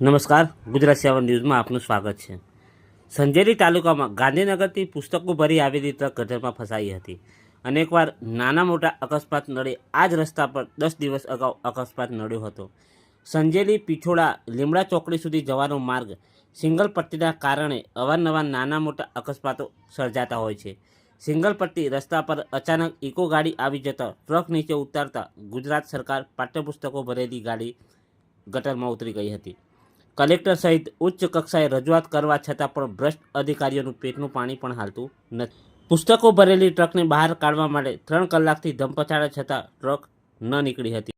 નમસ્કાર, ગુજરાત સેવન ન્યૂઝમાં આપનું સ્વાગત છે. સંજેલી તાલુકામાં ગાંધીનગરથી પુસ્તકો ભરી આવેલી ટ્રક ગટરમાં ફસાઈ હતી. અનેકવાર નાના મોટા અકસ્માત નડે આ જ રસ્તા પર દસ દિવસ અગાઉ અકસ્માત નડ્યો હતો. સંજેલી પીઠોડા લીમડા ચોકડી સુધી જવાનો માર્ગ સિંગલ પટ્ટીના કારણે અવારનવાર નાના મોટા અકસ્માતો સર્જાતા હોય છે. સિંગલ પટ્ટી રસ્તા પર અચાનક ઇકો ગાડી આવી જતા ટ્રક નીચે ઉતારતા ગુજરાત સરકાર પાઠ્યપુસ્તકો ભરેલી ગાડી ગટરમાં ઉતરી ગઈ હતી. કલેક્ટર સહિત ઉચ્ચ કક્ષાએ રજૂઆત કરવા છતાં પણ ભ્રષ્ટ અધિકારીઓનું પેટનું પાણી પણ હાલતું નથી. પુસ્તકો ભરેલી ટ્રકને બહાર કાઢવા માટે ત્રણ કલાકથી ધમપછાડા છતાં ટ્રક ન નીકળી હતી.